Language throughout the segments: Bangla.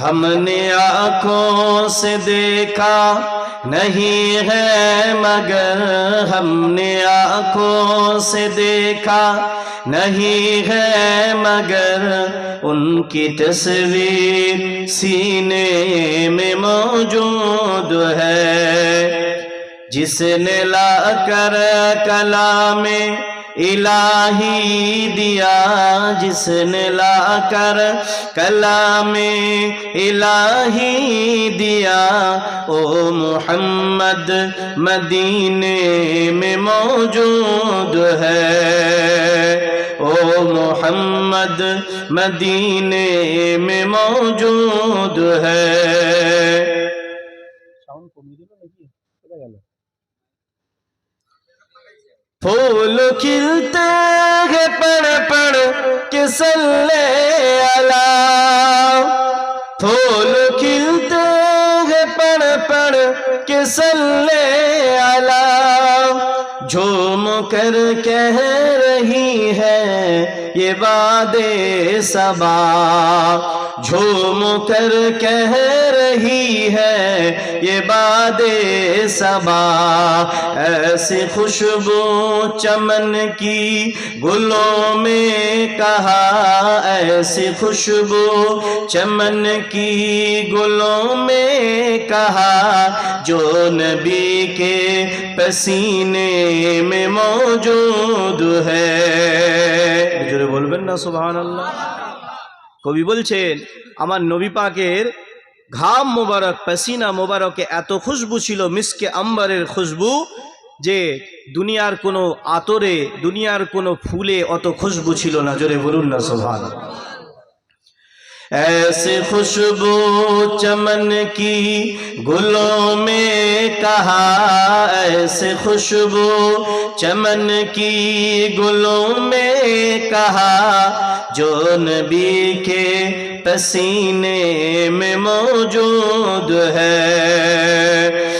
ہم نے آنکھوں سے دیکھا نہیں ہے مگر ہم نے آنکھوں سے دیکھا نہیں ہے مگر ان کی تصویر سینے میں موجود ہے جس نے لا کر کلا میں इलाही दिया जिसने लाकर कला में इलाही दिया دیا मोहम्मद मदीने में मौजूद है ہے मोहम्मद मदीने में मौजूद है پھول کھلتے ہیں پڑ پڑ کے سلے علا۔ پھول کھلتے ہیں پڑ پڑ کے سلے علا۔ جھوم کر کہہ رہی ہے یہ باد سبا جھوم کر کہہ رہی ہے یہ باد سبا ایسی خوشبو چمن کی گلوں میں کہا ایسی خوشبو چمن کی گلوں میں کہا جو نبی کے پسینے میں موجود ہے জোরে বলবেন না সুবহান আল্লাহ কবি বলছেন, আমার নবী পাকের ঘাম মোবারক, পাসিনা মোবারকে এত খুশবু ছিল, মিসকে আম্বারের খুশবু, যে দুনিয়ার কোনো আতরে, দুনিয়ার কোনো ফুলে অত খুশবু ছিল না। জোরে বলুন না সোভান ایسے خوشبو چمن کی گلوں میں کہا ایسے خوشبو چمن کی گلوں میں کہا جو نبی کے پسینے میں موجود ہے۔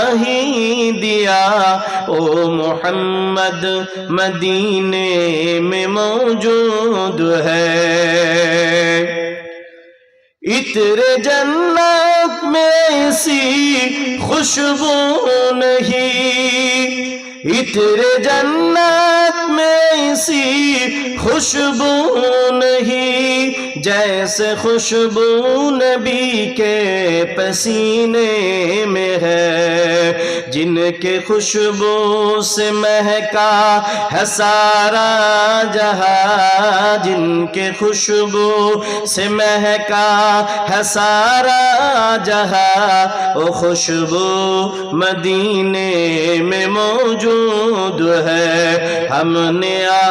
इलाही दिया ओ मोहम्मद मदीने में मौजूद है इत्र जन्नत में ऐसी खुशबू नहीं इत्र जन्नत ایسی خوشبو نہیں، جیسے خوشبو نبی کے پسینے میں ہے۔ جن کے خوشبو سے مہکا ہے سارا جہاں، جن کے خوشبو سے مہکا ہے سارا جہاں۔ وہ خوشبو مدینے میں موجود ہے۔ ہم نے آ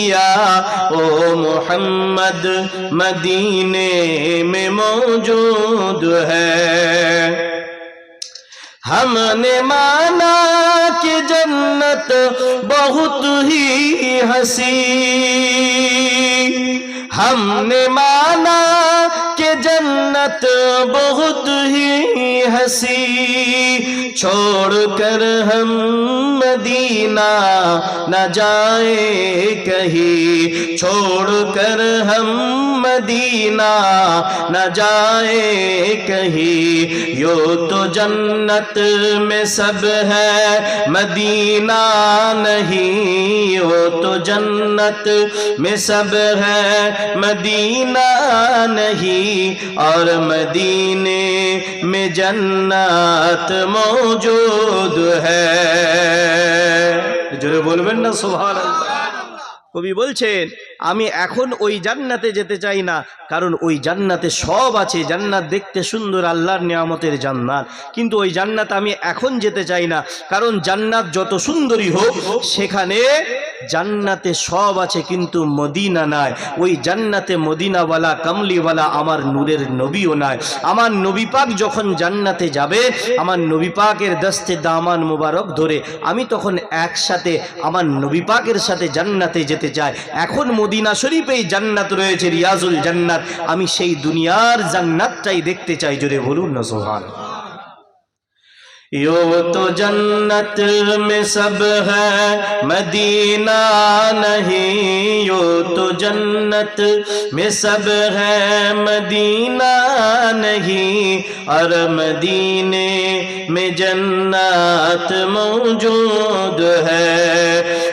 کیا او محمد، مدینے میں موجود ہے۔ ہم نے مانا کہ جنت بہت ہی ہنسی۔ ہم نے مانا کہ جنت بہت ہی ہنسی۔ چھوڑ کر ہم مدینہ نہ جائے کہیں، چھوڑ کر ہم مدینہ نہ جائے کہیں۔ یو تو جنت میں سب ہے، مدینہ نہیں۔ یو تو جنت میں سب ہے، مدینہ نہیں۔ اور مدینے میں جنت موجود ہے۔ জোরে বলবেন না, সুবহানাল্লাহ। কবি বলছেন, আমি এখন ওই জান্নাতে যেতে চাই না, কারণ ওই জান্নাতে সব আছে, জান্নাত দেখতে সুন্দর, আল্লাহর নিয়ামতের জান্নাত। কিন্তু ওই জান্নাত আমি এখন যেতে চাই না, কারণ জান্নাত যত সুন্দরী হোক, সেখানে জান্নাতে সব আছে, কিন্তু মদিনা নাই। ওই জান্নাতে মদিনাওয়ালা, কামলিওয়ালা আমার নূরের নবীও নাই। আমার নবী পাক যখন জান্নাতে যাবে, আমার নবী পাকের দস্তে দামান মোবারক ধরে আমি তখন একসাথে আমার নবী পাকের সাথে জান্নাতে যেতে চাই। এখন মদিনা শরীফেই জান্নাত রয়েছে, রিয়াজুল জান্নাত। আমি সেই দুনিয়ার জান্নাতটাই দেখতে চাই, জোরে বলুন না সোহান یوں تو جنت میں سب ہے، مدینہ نہیں۔ یوں تو جنت میں سب ہے، مدینہ نہیں۔ اور مدینے میں جنت موجود ہے۔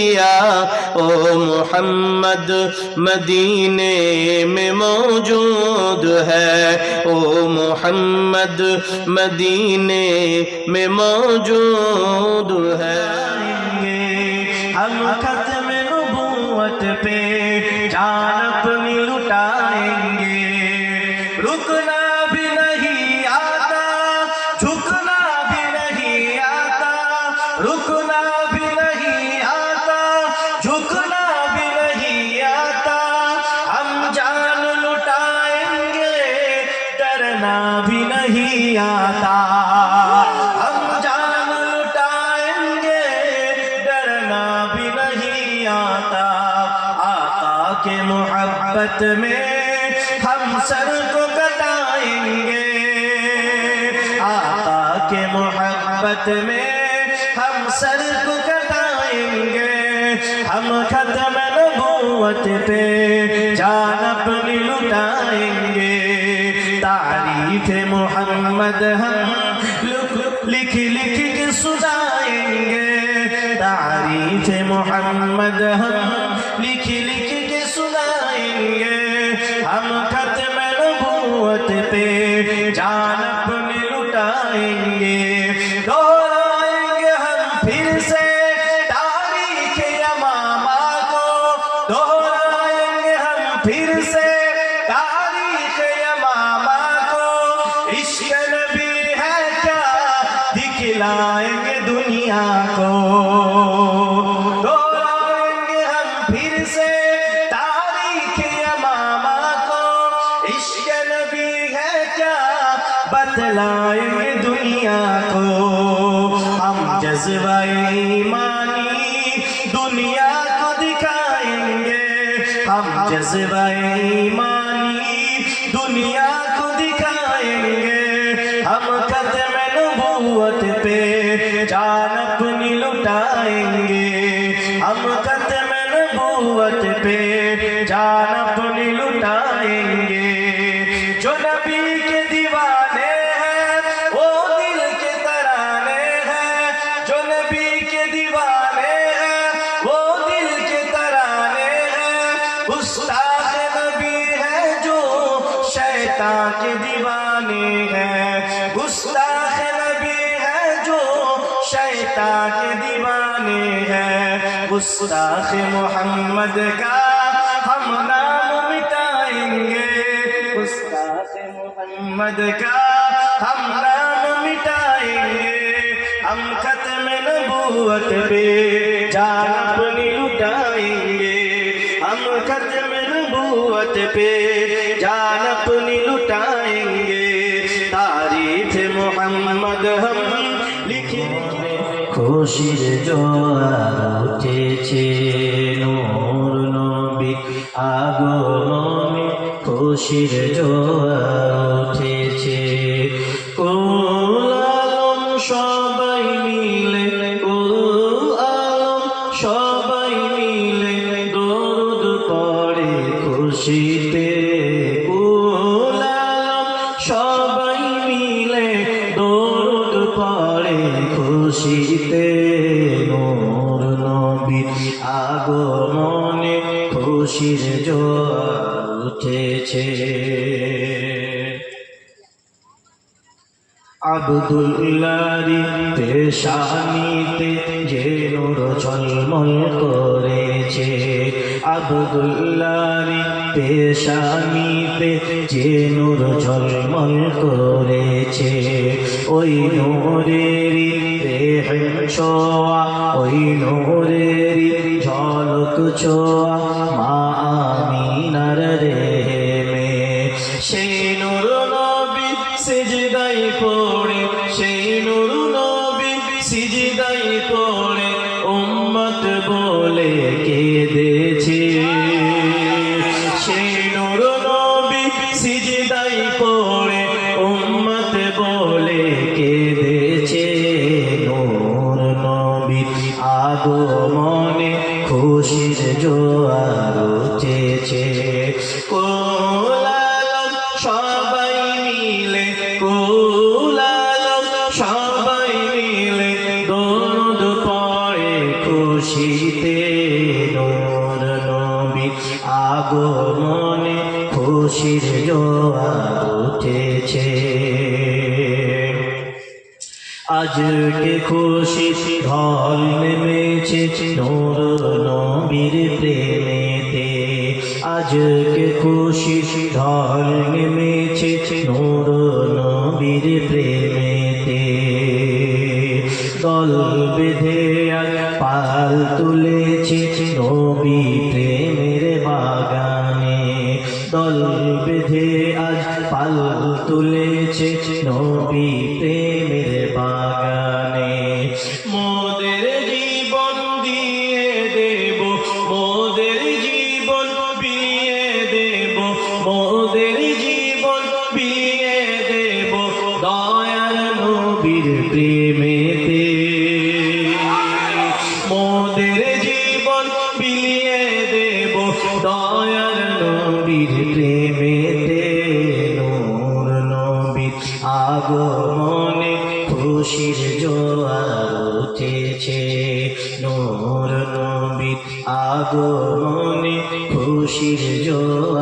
دیا او محمد، مدینے میں موجود ہے۔ او محمد، مدینے میں موجود ہے۔ ہم ختم نبوت پہ جانا नबूवत पे जान अपनी लुटाएंगे तारीफ मोहम्मद हम लुक- लिख लिख के सुनाएंगे तारीफ मोहम्मद हम हम जज्बाए ईमानी تاج دیوانے ہیں گستاخ محمد کا ہم نام مٹائیں گے۔ گستاخ محمد کا ہم نام مٹائیں گے۔ ہم ختم نبوت پہ جان اپنی لٹائیں گے۔ ہم ختم نبوت پہ جان اپنی لٹائیں খুশির জোয়ার উঠেছে নূর নবী আগমনে খুশির জোয়ার আবদুল্লারি পেশানিতে যে নূর ঝলমল করেছে। আবদুল্লারি পেশানিতে যে নূর ঝলমল করেছে। ওই নূরেরই রেহেম ছোয়া, ওই নূরেরই ঝলক ছোয়া। আজকে খুশি ঢল নেমেছে নূর নবীর প্রেমেতে। আজকে খুশি ঢল নেমেছে নূর নবীর প্রেমেতে। দল বেঁধে পাল তুলেছে নবী প্রেমের বাগানে। দল বেঁধে আজ পাল তুলেছে নবী প্রেমের বাগানে। খুশির জোয়ার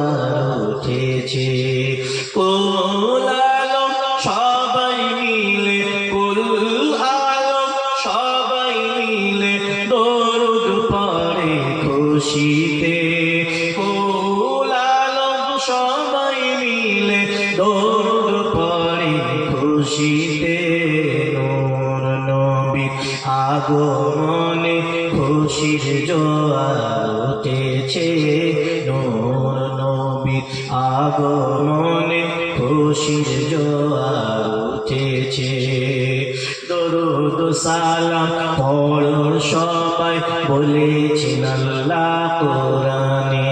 সালাম পড়র সবাই, বলেছেন আল্লাহ কোরআনে।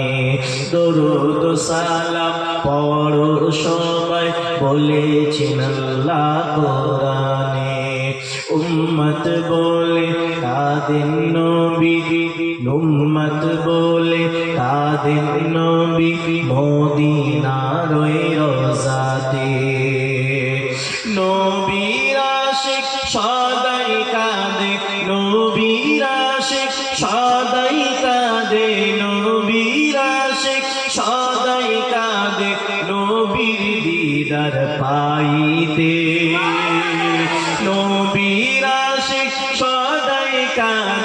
দরুদ সালাম পড়র সবাই, বলেছেন আল্লাহ কোরআনে। উম্মত বলে কাদিন নবী উম্মত বলে কাদিন নবী, মদিনার ওই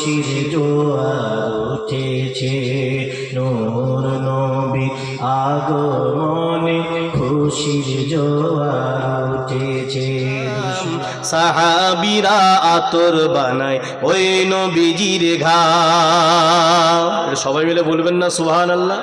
খুশির জোয়ার উঠেছে। নূর নবী আগমনে খুশির জোয়ার উঠেছে। সাহাবিরা আতর বানায় ওই নবীজির ঘা। সবাই মিলে বলবেন না সুহান আল্লাহ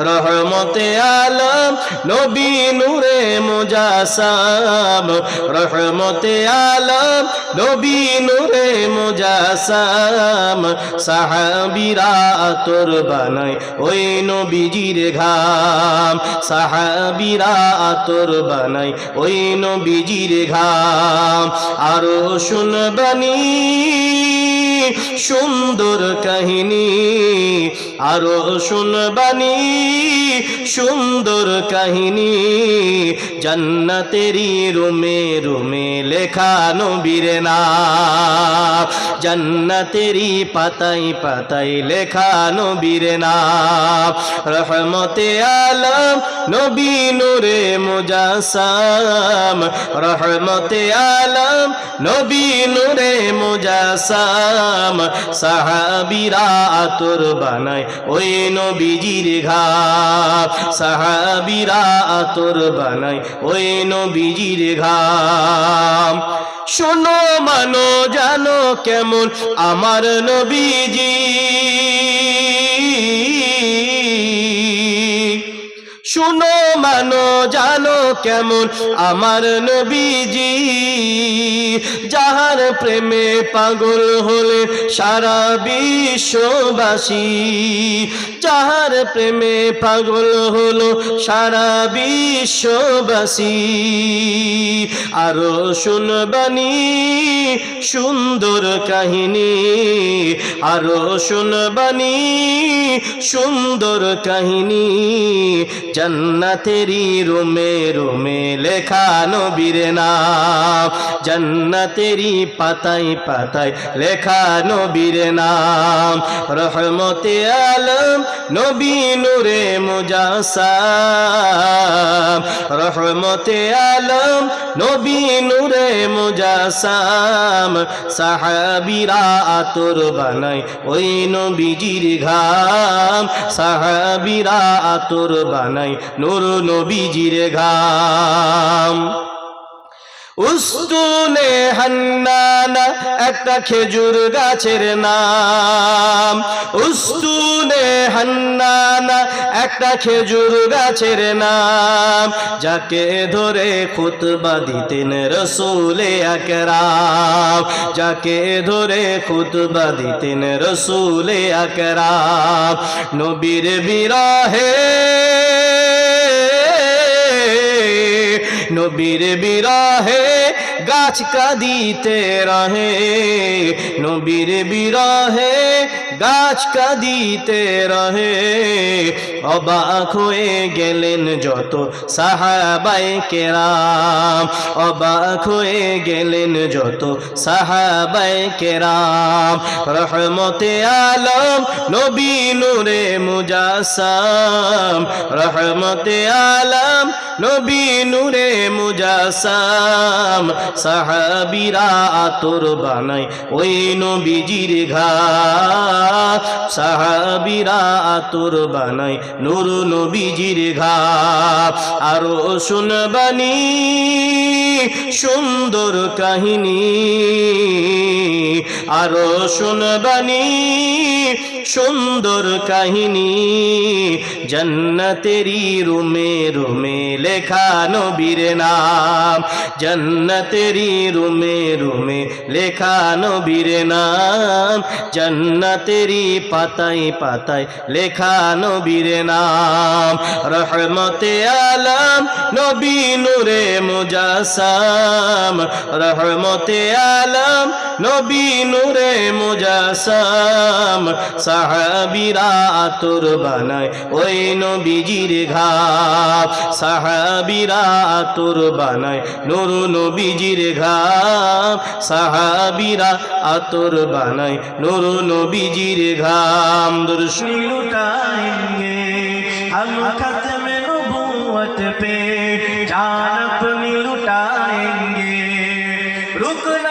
রহমতে আলম, নবী নূরে মুজাসাম। রহমতে আলম, নবী নূরে মুজাসাম। সাহাবিরা আতর বানায় ওই নবীজির ঘাম। সাহাবিরা আতর বানায় ওই নবীজির ঘাম। আরও শুনবানি, সুন্দর কাহিনী আরও শুনবানি সুন্দর কাহিনী জান্নাতেরি রুমে রুমে লেখা নবীর নাম। জান্নাতেরি পাতাই পাতাই লেখা নবীর নাম। রহমতে আলম, নবী নূরে মুজাসাম। রহমতে আলম, নবী নূরে মুজাসাম। সাহাবিরা আতর বানায় ওই নবীজির ঘাম সাহাবিরা আতর বানায় ওই নবীজির ঘাম শোনো, মানো, জানো কেমন আমার নবীজি। শোনো, মানো, জানো কেমন? আমার নবীজি যাহার প্রেমে পাগল হলে সারা বিশ্ববাসী, যাহার প্রেমে পাগল হলো সারা বিশ্ববাসী। আরও শুনবানি সুন্দর কাহিনী, আরও শুনবানি সুন্দর কাহিনী জান্নাতেরি রুমে রুমে লেখা নবীর নাম। জান্নাতেরি পাতাই পাতায় লেখা নবীর নাম। রহমতে আলম, নবী নূরে মুজাসাম। রহমতে আলম, নবী নূরে মুজাসাম। সাহাবিরা আতর বানাই ওই নবীজির ঘাম। সাহাবিরা আতর বানাই নূর নবীজির ঘাম। উস্তুনে হান্নানা, একটা খেজুর গাছের নাম। উস্তুনে হান্নানা, একটা খেজুর গাছের নাম। যাকে ধরে খুতবা দিতেন রসুলে আকরাম। যাকে ধরে খুতবা দিতেন রসুলে আকরাম। নবীর বিরহে نبیر بیرا ہے গাছ কাঁদিতে রহে, নবীর বিরহে গাছ কাঁদিতে রহে। অবাক হয়ে গেলেন যত সাহাবাই কেরাম, অবাক হয়ে গেলেন যত সাহাবাই কেরাম। রহমতে আলম, নবী নূরে মুজাসাম। রহমতে আলম, নবী নূরে মুজাসাম। সাহাবিরা আতর বানাই ওই নবীজির ঘা সাহাবিরা আতর বানাই নূর নবীজির ঘা আরও শুনবানি, সুন্দর কাহিনী। আরও শুনবানি সুন্দর কাহিনী। জন্নতেরি রুমে রুমে লেখা নবীর নাম। জন্নতেরি রুমে রুমে লেখা নবীর নাম। জন্নতেরি পাতায় পাতায় লেখা নবীর নাম। রহমতে আলম নবী নূরে মুজাসাম। রহমতে আলম নবী নূরে মুজাসাম। সাহাবিরা আতর বানায় ওই নবীজির ঘাপ সাহাবিরা আতর বানায় নুর নবীজির ঘাপ সাহাবিরা আতর বানায় নুর নবীজির ঘাম দর্শনী लुटाएंगे हम खत्म नबूवत पे जान अपनी लुटाएंगे रुकना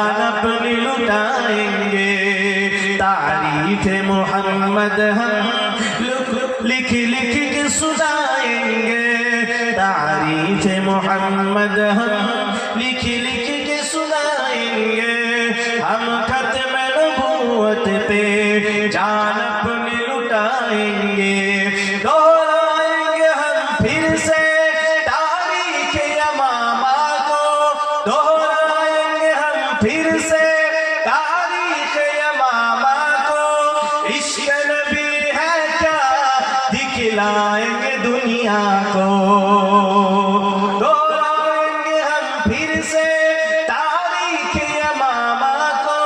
شان اپنی لٹائیں گے۔ تعریف محمد ہم لکھ لکھ کے سنائیں گے۔ تعریف محمد ہم لکھ لکھ کے سنائیں گے۔ ہم ختم نبوت پہ جان اپنی لٹائیں گے۔ سے تاریخ امامہ کو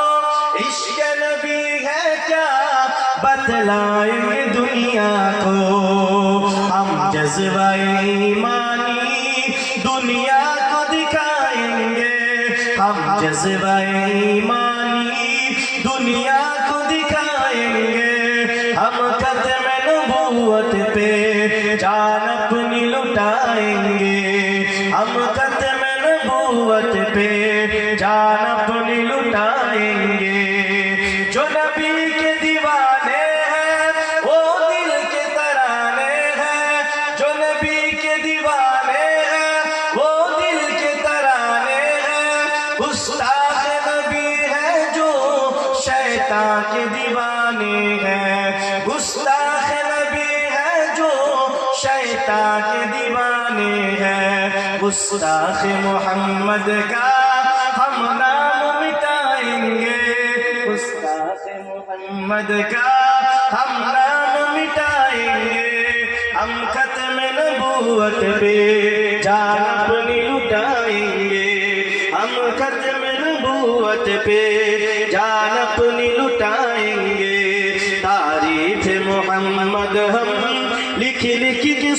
عشق نبی ہے کیا بدلائیں گے دنیا کو؟ ہم جذبہ ایمانی دنیا کو دکھائیں گے۔ ہم جذبہ ایمانی کے دیوانے ہیں۔ گستاخ نبی ہے جو شیطان کے دیوانے ہیں۔ گستاخ محمد کا ہم نام مٹائیں گے۔ گستاخ محمد کا ہم نام مٹائیں گے۔ ہم ختم نبوت پہ جان اپنی لٹائیں گے۔ ہم ختم नबूवत पे जान अपनी लुटाएंगे तारीफ मोहम्मद हम लिख लिख के